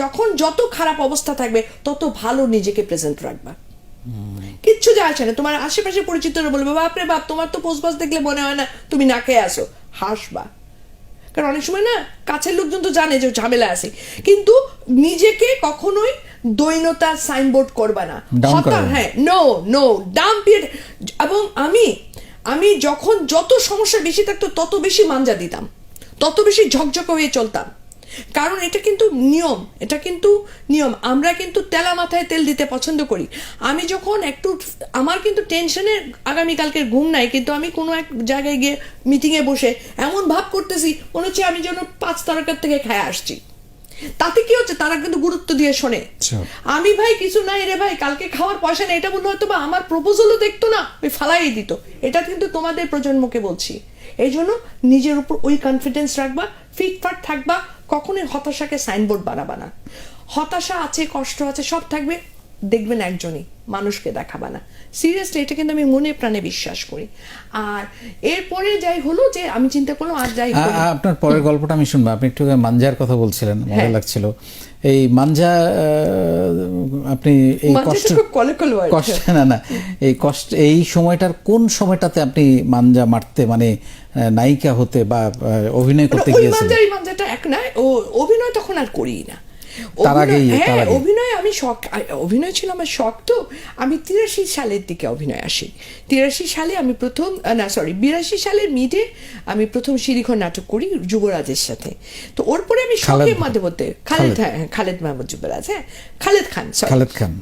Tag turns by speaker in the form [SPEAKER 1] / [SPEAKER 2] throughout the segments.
[SPEAKER 1] যখন যত খারাপ অবস্থা থাকবে তত ভালো নিজেকে প্রেজেন্ট রাখবা। কিচ্ছু যায় আসে না। তোমার আশেপাশে পরিচিতরা বলবে বাপরে বাপ তোমার তো পোস্ট বাস দেখলে মনে হয় না তুমি না খেয়ে আসো। হাসবা। কারণ অনেক সময় না কাছের লোকজন তো জানে যে ঝামেলা আছে। কিন্তু নিজেকে কখনোই দৈনতার সাইনবোর্ড করবা না। হতাশ-। হ্যাঁ নো নো ইট এবং আমি আমি যখন যত সমস্যা বেশি থাকতো তত বেশি মাঞ্জা দিতাম। তত বেশি ঝকঝকে হয়ে চলতাম। কারণ এটা কিন্তু নিয়ম এটা কিন্তু নিয়ম। আমরা কিন্তু তেলা মাথায় তেল দিতে পছন্দ করি। আমি যখন একটু আমার কিন্তু টেনশনে আগামীকালকের ঘুম নাই কিন্তু আমি কোনো এক জায়গায় গিয়ে মিটিংয়ে বসে এমন ভাব করতেছি মনে হচ্ছে আমি যেন পাঁচ তারকার থেকে খায় আসছি। তাতে কি হচ্ছে? তারা কিন্তু গুরুত্ব দিয়ে শোনে।
[SPEAKER 2] আচ্ছা।
[SPEAKER 1] আমি ভাই কিছু নাই রে ভাই কালকে খাওয়ার পয়সা নেই। এটা বললে হয়তো বা আমার প্রপোজালও দেখতো না ওই ফালাই দিত। এটা কিন্তু তোমাদের প্রজন্মকে বলছি। এই জন্য নিজের উপর ওই কনফিডেন্স রাখবা ফিটফাট থাকবা কখনোই হতাশাকে সাইনবোর্ড বানাবা না। হতাশা আছে কষ্ট আছে সব থাকবে। দেখবেন একজনই মানুষকে দেখাবা না। সিরিয়াসলি এটা কিন্তু আমি মনে প্রাণে বিশ্বাস করি। আর এরপরে যাই হলো যে আমি চিন্তা করলাম আর যাই
[SPEAKER 2] আপনার পরের গল্পটা আমি শুনব। আপনি একটু মানজার মাঞ্জার কথা বলছিলেন মজা
[SPEAKER 1] হ্যাঁ।
[SPEAKER 2] লাগছিল। এই মাঞ্জা আপনি এই কষ্ট কষ্ট না না এই কষ্ট এই সময়টার কোন সময়টাতে আপনি মাঞ্জা মারতে মানে নায়িকা হতে বা অভিনয়
[SPEAKER 1] মানে
[SPEAKER 2] করতে গিয়েছিলেন?
[SPEAKER 1] মাঞ্জাটা এক নয় ও অভিনয় তখন আর করি না।
[SPEAKER 2] তার
[SPEAKER 1] অভিনয়-
[SPEAKER 2] আগেই,
[SPEAKER 1] হ্যাঁ অভিনয় আমি শখ অভিনয় ছিল আমার শখ তো। আমি তিরাশি সালের দিকে অভিনয় আসি। তিরাশি সালে আমি প্রথম না সরি বিরাশি সালের মিডে আমি প্রথম সিঁড়িঘর নাটক করি যুবরাজের সাথে। তো ওর পরে আমি শখের মাধ্যমে খালেদ হ্যাঁ হ্যাঁ, খালেদ মাহমুদ যুবরাজ হ্যাঁ খালেদ খান
[SPEAKER 2] খালেদ খান।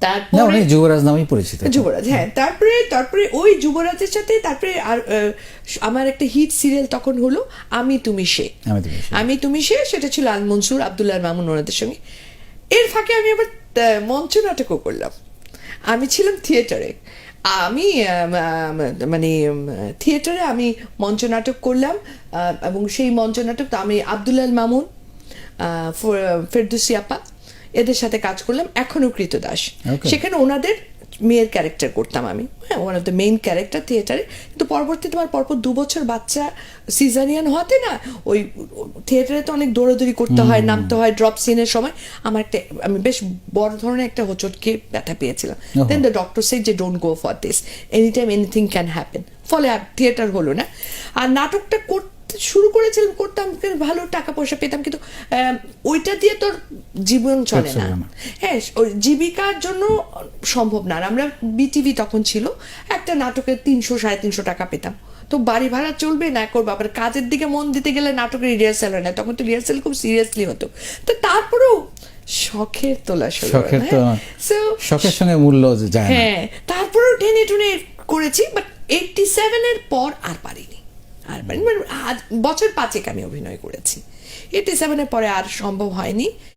[SPEAKER 1] তারপরে
[SPEAKER 2] উনি যুবরাজ নামেই পরিচিত।
[SPEAKER 1] যুবরাজ হ্যাঁ তারপরে তারপরে ওই যুবরাজের সাথে তারপরে আর আমার একটা হিট সিরিয়াল তখন হলো আমি তুমি সে।
[SPEAKER 2] আমি তুমি সে।
[SPEAKER 1] সেটা ছিল আল মনসুর আবদুল্লাহ মামুন ওনাদের সঙ্গে। এর ফাঁকে আমি আবার মঞ্চ নাটকও করলাম। আমি ছিলাম থিয়েটারে। আমি মানে থিয়েটারে আমি মঞ্চ নাটক করলাম এবং সেই মঞ্চ নাটক তো আমি আবদুল্লাহ মামুন আহ, ফর- আপা এদের সাথে কাজ করলাম এখনও কৃতদাস. সেখানে ওনাদের মেয়ের ক্যারেক্টার করতাম আমি। হ্যাঁ one of the main character থিয়েটারে কিন্তু পরবর্তীতে আমার পরপর দু বছর বাচ্চা সিজারিয়ান হতে না ওই থিয়েটারে তো অনেক দৌড়াদৌড়ি করতে হয় নামতে হয় ড্রপ সিনের সময়। আমার একটা আমি বেশ বড় ধরনের একটা হোচটকে ব্যথা পেয়েছিলাম। দেন দ্য ডক্টর সে যে don't go for this any time anything can happen ফলে থিয়েটার হলো না। আর নাটকটা করতে শুরু করেছিলাম করতাম ভালো টাকা পয়সা পেতাম কিন্তু ওইটা দিয়ে তোর জীবন চলে না। হ্যাঁ ওই জীবিকার জন্য সম্ভব না। আমরা বিটিভি তখন ছিল একটা নাটকের তিনশো সাড়ে তিনশো টাকা পেতাম। তো বাড়ি ভাড়া চলবে না করব। আবার কাজের দিকে মন দিতে গেলে নাটকের রিহার্সাল হয় না। তখন তো রিহার্সাল খুব সিরিয়াসলি হতো। তো তারপরেও শখের তোলা
[SPEAKER 2] শখের তো শখের সঙ্গে মূল্য যায়
[SPEAKER 1] হ্যাঁ তারপরেও টেনে টুনে করেছি বাট এইটটি সেভেনের পর আর পারিনি। আর মানে আজ বছর পাঁচেক আমি অভিনয় করেছি। এইটি সেভেনের পরে আর সম্ভব হয়নি।